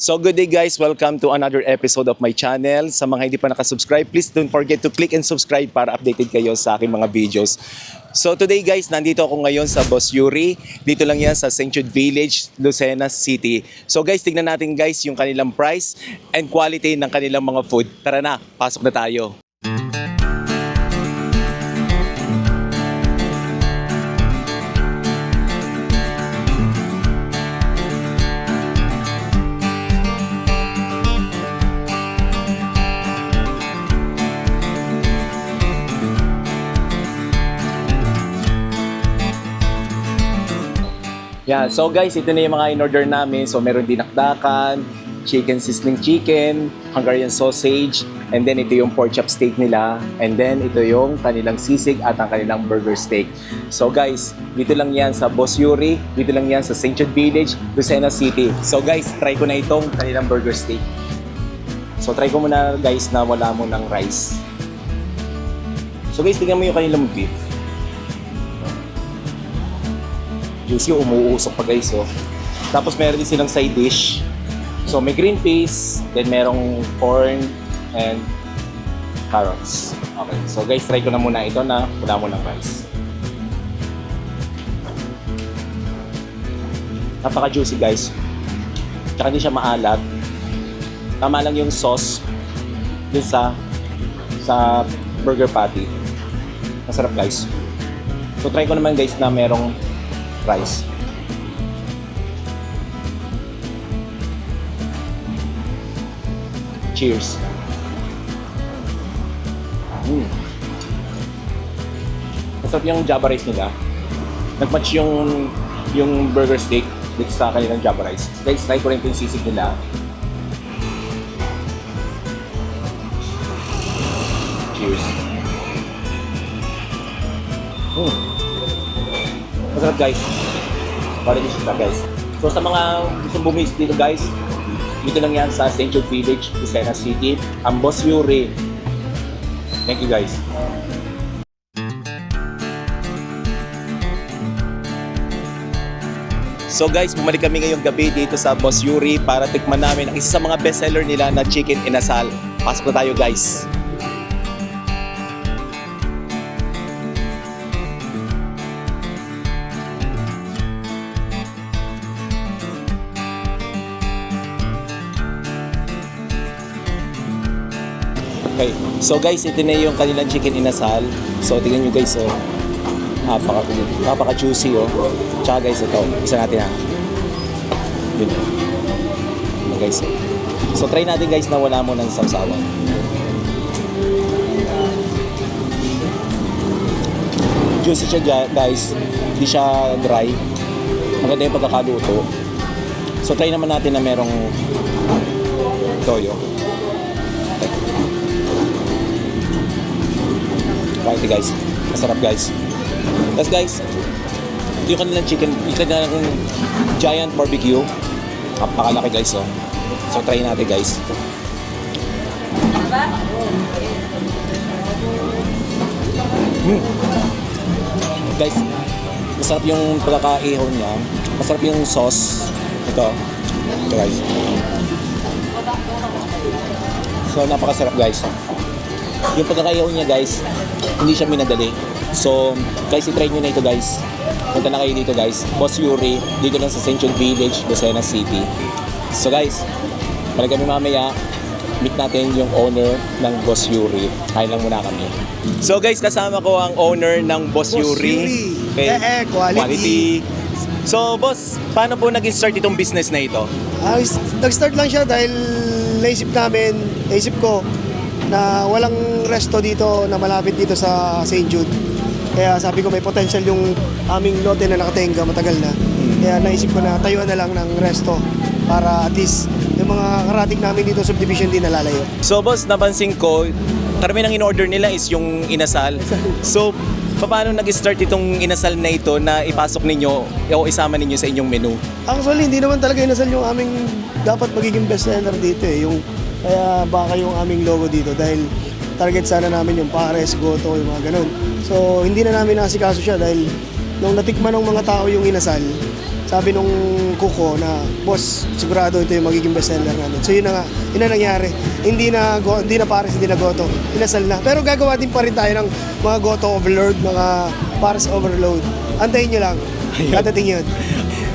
So good day guys, welcome to another episode of my channel. Sa mga hindi pa nakasubscribe, please don't forget to click and subscribe para updated kayo sa aking mga videos. So today guys, nandito ako ngayon sa Boss Yuri. Dito lang yan sa St. Jude Village, Lucena City. So guys, tignan natin guys yung kanilang price and quality ng kanilang mga food. Tara na, pasok na tayo. Yeah, so guys, ito na yung mga in-order namin. So meron dinakdakan, chicken seasoning chicken, Hungarian sausage, and then ito yung pork chop steak nila, and then ito yung kanilang sisig at ang kanilang burger steak. So guys, dito lang yan sa Boss Yuri, dito lang yan sa St. Jude Village, Lucena City. So guys, try ko na itong kanilang burger steak. So try ko muna guys na wala mo ng rice. So guys, tingnan mo yung kanilang beef. Juicy, umuusok pa guys oh. Tapos meron din silang side dish. So may green peas, then merong corn and carrots. Okay. So guys, try ko na muna ito na wala mo ng rice. Napaka juicy guys. Tsaka hindi siya maalat. Tama lang yung sauce dun sa sa burger patty. Masarap guys. So try ko naman guys na merong rice. Cheers. Mm. Masarap yung Java rice nila. Nag-match yung yung burger steak dito sa kanilang Java rice. Guys, try ko rin yung sisig nila. Cheers. Mm. Masarap guys. Quality siya guys. So sa mga gustong bumis dito guys, dito lang yan sa St. Jude Village, Lucena City, ang Boss Yuri. Thank you guys. So guys, bumalik kami ngayong gabi dito sa Boss Yuri para tikman namin ang isa sa mga bestseller nila na chicken inasal. Pasok na tayo guys. Okay. So guys, ito na yung kanilang chicken inasal. So tingnan nyo guys, oh. Napaka, napaka juicy oh. Tsaka guys, ito. Isa natin ha. Yun. Ano guys. oh. So try natin guys na wala mo ng samsawan. Juicy siya guys. Hindi siya dry. Maganda yung pagkakaluto. So try naman natin na merong toyo. Quality guys. Masarap guys. Tapos guys, yung kanilang chicken, yung kanilang giant barbecue. Napakalaki guys oh. So try natin guys. Mm. Guys, masarap yung pagkakaihaw niya. Masarap yung sauce. Ito. Ito guys. So napakasarap guys. Yung pagkakaihaw niya guys, hindi siya minadali. So, guys, i-try nyo na ito guys. Punta na kayo dito guys. Boss Yuri, dito lang sa St. Jude Village, Lucena City. So guys, balik kami mamaya. Meet natin yung owner ng Boss Yuri. Kain lang muna kami. So guys, kasama ko ang owner ng Boss, Boss Yuri. Eh, eh, quality. So boss, paano po naging start itong business na ito? Is- nag-start lang siya dahil naisip namin, naisip ko na walang resto dito na malapit dito sa St. Jude. Kaya sabi ko may potential yung aming lote na nakatenga matagal na. Kaya naisip ko na tayuan na lang ng resto para at least yung mga karating namin dito subdivision din nalalayo. So boss, napansin ko, karami ng in-order nila is yung inasal. So, paano nag-start itong inasal na ito na ipasok ninyo o isama ninyo sa inyong menu? Actually, hindi naman talaga inasal yung aming dapat magiging best seller dito eh. Yung, kaya baka yung aming logo dito dahil target sana namin yung pares, goto, yung mga ganun. So, hindi na namin nasikaso siya dahil nung natikman ng mga tao yung inasal, sabi nung kuko na, boss, sigurado ito yung magiging bestseller namin. So yun na nga, yun na nangyari. Hindi na, go, hindi na Paris, hindi na Goto, inasal na. Pero gagawa din pa rin tayo ng mga Goto Overload, mga Paris Overload. Antayin nyo lang, dadating yun.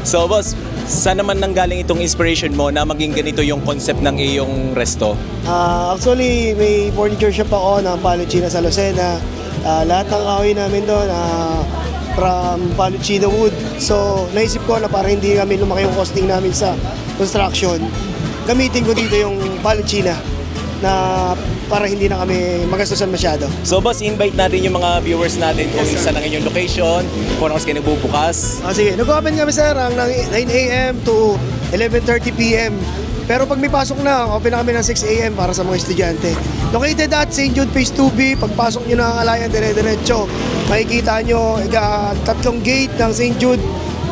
So boss, saan naman nanggaling itong inspiration mo na maging ganito yung concept ng iyong resto? Ah, actually, may furniture shop ako ng Paluchina sa Lucena. Ah, lahat ng kahoy namin doon ah, from Paluchina Wood. So, naisip ko na para hindi kami lumaki yung costing namin sa construction, gamitin ko dito yung Paluchina na para hindi na kami magastusan masyado. So boss, invite natin yung mga viewers natin kung Yes, saan ang inyong location, kung ano kayo nagbubukas. Ah, sige, nag-open kami sir ang ng 9 a.m. to 11.30 p.m. Pero pag may pasok na, open na kami ng 6 a.m. para sa mga estudyante. Located at St. Jude Phase 2B, pagpasok nyo ng Alayan dire-diretso, makikita nyo iga, tatlong gate ng St. Jude.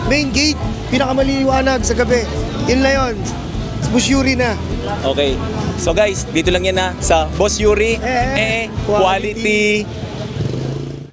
Main gate, pinakamaliwanag sa gabi. Yun na yun. Busyuri na. Okay. So guys, dito lang yan na sa Boss Yuri. Eh, Eh, quality